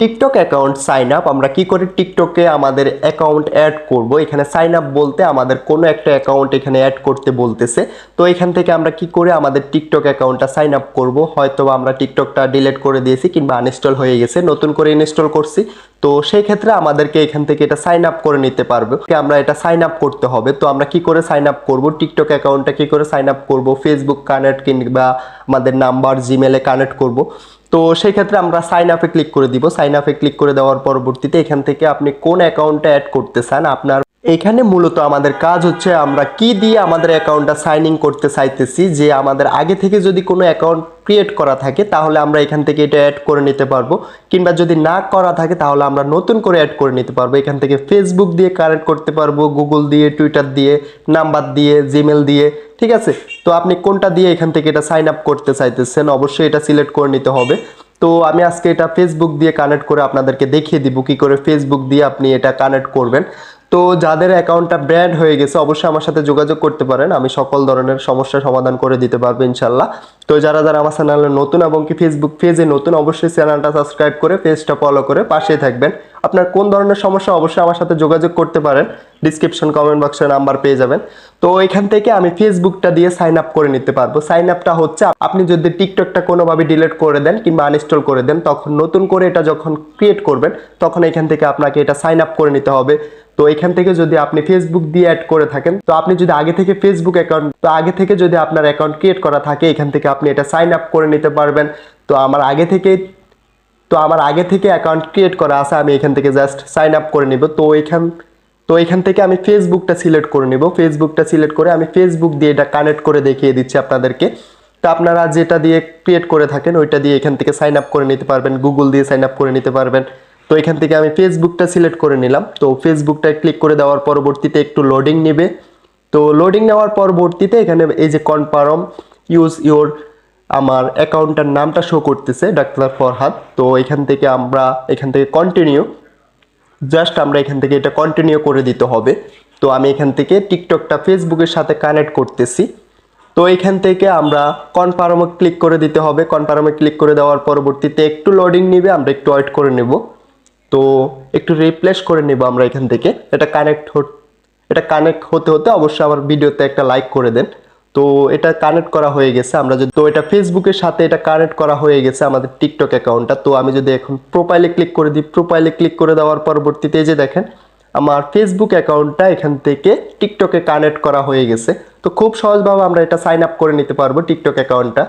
TikTok account sign up আমরা কি করে টিকটকে আমাদের অ্যাকাউন্ট অ্যাড করব? এখানে সাইন আপ বলতে আমাদের কোনো একটা অ্যাকাউন্ট এখানে অ্যাড করতে বলতেছে। তো এখান থেকে আমরা কি করে আমাদের টিকটক অ্যাকাউন্টটা সাইন আপ করব? হয়তো আমরা টিকটকটা ডিলিট করে দিয়েছি কিংবা আনইনস্টল হয়ে গেছে, নতুন করে ইনস্টল করছি। তো সেই ক্ষেত্রে আমাদেরকে এখান থেকে এটা সাইন আপ করে নিতে পারব। আমরা এটা সাইন আপ করতে হবে। তো আমরা কি করে সাইন আপ করব? টিকটক অ্যাকাউন্টটা কি করে সাইন আপ করব? ফেসবুক কানেক্ট কিংবা আমাদের নাম্বার জিমেলে কানেক্ট করব। তো সেই ক্ষেত্রে আমরা সাইন আপে ক্লিক করে দিব। সাইন আপে ক্লিক করে দেওয়ার পরবর্তীতে এখান থেকে আপনি কোন অ্যাকাউন্টটা অ্যাড করতে চান, আপনার এখানে মূলত আমাদের কাজ হচ্ছে আমরা কি দিয়ে আমাদের অ্যাকাউন্টটা সাইন ইন করতে চাইতেছি, যে আমাদের আগে থেকে যদি কোনো অ্যাকাউন্ট ক্রিয়েট করা থাকে তাহলে আমরা এখান থেকে এটা অ্যাড করে নিতে পারব। কিংবা যদি না করা থাকে তাহলে আমরা নতুন করে অ্যাড করে নিতে পারব। এখান থেকে ফেসবুক দিয়ে কানেক্ট করতে পারব গুগল দিয়ে টুইটার দিয়ে নাম্বার দিয়ে জিমেল দিয়ে, ঠিক আছে? তো আপনি কোনটা দিয়ে এখান থেকে এটা সাইন আপ করতে চাইতেছেন অবশ্যই এটা সিলেক্ট করে নিতে হবে। তো আমি আজকে এটা ফেসবুক দিয়ে কানেক্ট করে আপনাদেরকে দেখিয়ে দিব, কি করে ফেসবুক দিয়ে আপনি এটা কানেক্ট করবেন। তো যাদের অ্যাকাউন্টটা ব্র্যান্ড হয়ে গেছে, অবশ্যই আমার সাথে যোগাযোগ করতে পারেন। আমি সকল ধরনের সমস্যার সমাধান করে দিতে পারব ইনশাল্লাহ। তো যারা যারা আমার চ্যানেলে নতুন এবং কি ফেসবুক পেজে নতুন, অবশ্যই চ্যানেলটা সাবস্ক্রাইব করে পেজটা ফলো করে পাশেই থাকবেন। আপনার কোন ধরনের সমস্যা, অবশ্যই আমার সাথে যোগাযোগ করতে পারেন। ডিসক্রিপশন কমেন্ট বক্সে নাম্বার পেয়ে যাবেন। তো এখান থেকে আমি ফেসবুকটা দিয়ে সাইন আপ করে নিতে পারব। সাইন আপটা হচ্ছে, আপনি যদি টিকটকটা কোনোভাবে ডিলিট করে দেন কিংবা আনইনস্টল করে দেন, তখন নতুন করে এটা যখন ক্রিয়েট করবেন, তখন এখান থেকে আপনাকে এটা সাইন আপ করে নিতে হবে। তো এখান থেকে যদি আপনি ফেসবুক দিয়ে অ্যাড করে থাকেন, তো আপনি যদি আগে থেকে ফেসবুক অ্যাকাউন্ট তো আগে থেকে যদি আপনার অ্যাকাউন্ট ক্রিয়েট করা থাকে, এখান থেকে আপনি এটা সাইন আপ করে নিতে পারবেন। তো আমার আগে থেকে তো আমার আগে থেকে অ্যাকাউন্ট ক্রিয়েট করা আছে, আমি এখান থেকে জাস্ট সাইন আপ করে নিব। তো এখান তো এখান থেকে আমি ফেসবুকটা সিলেক্ট করে নিব। ফেসবুকটা সিলেক্ট করে আমি ফেসবুক দিয়ে এটা কানেক্ট করে দেখিয়ে দিচ্ছি আপনাদেরকে। তো আপনারা যেটা দিয়ে ক্রিয়েট করে থাকেন, ওইটা দিয়ে এখান থেকে সাইন আপ করে নিতে পারবেন। গুগল দিয়ে সাইন আপ করে নিতে পারবেন। তো এখান থেকে আমি ফেসবুকটা সিলেক্ট করে নিলাম। তো ফেসবুকটা ক্লিক করে দেওয়ার পরবর্তীতে একটু লোডিং নেবে। তো লোডিং নেওয়ার পরবর্তীতে এখানে এই যে কনফার্ম ইউজ ইউর আমার অ্যাকাউন্টটার নামটা শো করতেছে ডাক্তার ফরহাদ তো এখান থেকে আমরা, এখান থেকে কন্টিনিউ জাস্ট আমরা এখান থেকে এটা কন্টিনিউ করে দিতে হবে। তো আমি এখান থেকে টিকটকটা ফেসবুকের সাথে কানেক্ট করতেছি। তো এখান থেকে আমরা কনফার্মে ক্লিক করে দিতে হবে। কনফার্মে ক্লিক করে দেওয়ার পরবর্তীতে একটু লোডিং নিবে, আমরা একটু ওয়েট করে নেব। তো একটু রিপ্লেস করে নেব আমরা এখান থেকে। এটা কানেক্ট এটা কানেক্ট হতে হতে অবশ্যই আমার ভিডিওতে একটা লাইক করে দেন। তো এটা কানেক্ট করা হয়ে গেছে আমরা যদি তো এটা ফেসবুকের সাথে এটা কানেক্ট করা হয়ে গেছে আমাদের টিকটক অ্যাকাউন্টটা তো আমি যদি এখন প্রোফাইলে ক্লিক করে দিই প্রোফাইলে ক্লিক করে দেওয়ার পরবর্তীতে এই যে দেখেন, আমার ফেসবুক অ্যাকাউন্টটা এখান থেকে টিকটকে কানেক্ট করা হয়ে গেছে। তো খুব সহজভাবে আমরা এটা সাইন আপ করে নিতে পারব টিকটক অ্যাকাউন্টটা